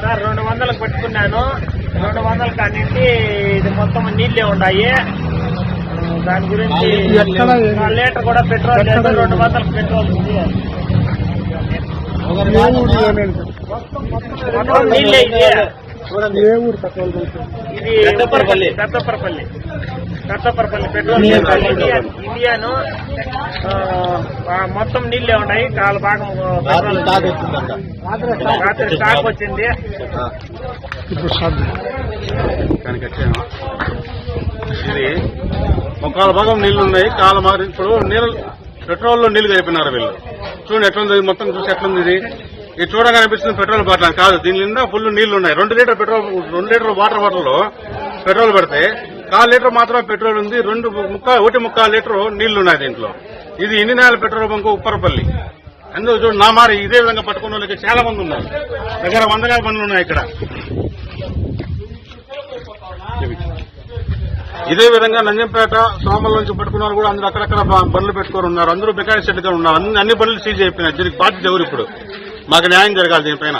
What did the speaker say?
Sir రెండు వందలకు పెట్టుకున్నాను. రెండు వందల కానింటి ఇది మొత్తం నీళ్ళే ఉన్నాయి దాని గురించి లీటర్ కూడా పెట్రోల్ లేదు? రెండు వందలకు పెట్రోల్ ఉంది? మొత్తం నీళ్ళే ఇది ఏ ఊరు? ఇది పెద్దపరపల్లి. పెద్దపరపల్లి. పెద్దపరపల్లి పెట్రోల్ ఇండియన్ మొత్తం నీళ్ళే ఉన్నాయి. కాలు భాగం రాత్రి పెట్రోల్ స్టాక్ వచ్చింది. ఇది ముక్కాల భాగం నీళ్ళు ఉన్నాయి. కాల మారి ఇప్పుడు నీళ్ళు పెట్రోల్లో నీళ్ళు కలిపినారు వీళ్ళు. చూడండి ఎట్లుంది మొత్తం చూసి ఎట్లుంది ఇది. ఇది చూడగా అనిపిస్తుంది పెట్రోల్ బాటిల్ కాదు. దీని నిండా ఫుల్ నీళ్ళు ఉన్నాయి రెండు లీటర్ పెట్రోల్ రెండు లీటర్ వాటర్ బాటిల్లో పెట్రోల్ పెడితే కాల్ లీటర్ మాత్రమే పెట్రోల్ ఉంది. రెండు ముక్క ఒకటి ముక్కాలు లీటర్ నీళ్ళు ఉన్నాయి దీంట్లో. ఇది ఎన్ని నెలల పెట్రోల్ బంక్ ఉప్పరపల్లి. అందుకు చూడు నా మారి ఇదే విధంగా పట్టుకున్న వాళ్ళకి చాలా మంది ఉన్నారు. దగ్గర వందగా బండ్లు ఉన్నాయి ఇక్కడ. ఇదే విధంగా నంజంపేట సోమల నుంచి పట్టుకున్న వాళ్ళు కూడా అందరూ అక్కడక్కడ బండ్లు పెట్టుకొని ఉన్నారు. అందరూ మెకానిక్ షెడ్ ఉన్నారు. అన్ని అన్ని బండ్లు సీజ్ అయిపోయినాయి. దీనికి బాధ్యత ఎవరు ఇప్పుడు? మాకు న్యాయం జరగాలి దీనిపైన.